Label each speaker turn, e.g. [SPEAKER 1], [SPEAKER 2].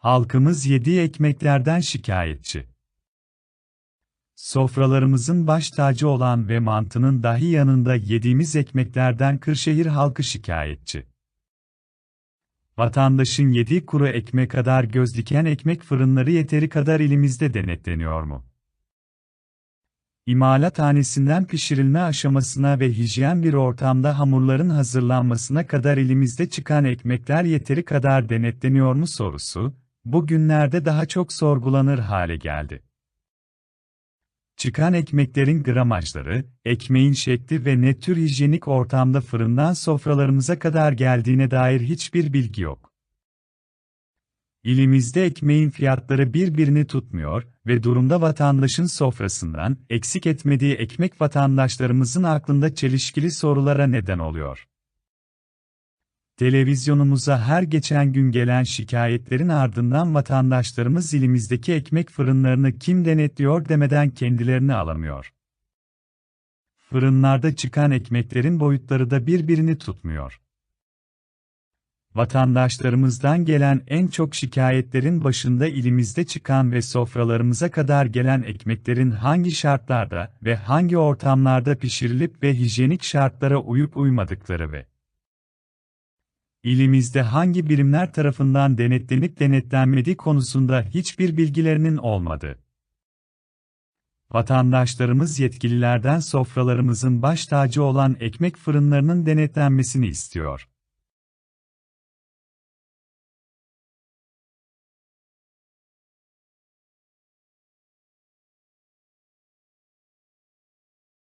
[SPEAKER 1] Halkımız yediği ekmeklerden şikayetçi. Sofralarımızın baş tacı olan ve mantının dahi yanında yediğimiz ekmeklerden Kırşehir halkı şikayetçi. Vatandaşın yediği kuru ekmek kadar göz diken ekmek fırınları yeteri kadar ilimizde denetleniyor mu? İmalathanesinden pişirilme aşamasına ve hijyen bir ortamda hamurların hazırlanmasına kadar elimizde çıkan ekmekler yeteri kadar denetleniyor mu sorusu, bugünlerde daha çok sorgulanır hale geldi. Çıkan ekmeklerin gramajları, ekmeğin şekli ve ne tür hijyenik ortamda fırından sofralarımıza kadar geldiğine dair hiçbir bilgi yok. İlimizde ekmeğin fiyatları birbirini tutmuyor ve durumda vatandaşın sofrasından eksik etmediği ekmek vatandaşlarımızın aklında çelişkili sorulara neden oluyor. Televizyonumuza her geçen gün gelen şikayetlerin ardından vatandaşlarımız ilimizdeki ekmek fırınlarını kim denetliyor demeden kendilerini alamıyor. Fırınlarda çıkan ekmeklerin boyutları da birbirini tutmuyor. Vatandaşlarımızdan gelen en çok şikayetlerin başında ilimizde çıkan ve sofralarımıza kadar gelen ekmeklerin hangi şartlarda ve hangi ortamlarda pişirilip ve hijyenik şartlara uyup uymadıkları ve ilimizde hangi birimler tarafından denetlenip denetlenmediği konusunda hiçbir bilgilerinin olmadı. Vatandaşlarımız yetkililerden sofralarımızın baş tacı olan ekmek fırınlarının denetlenmesini istiyor.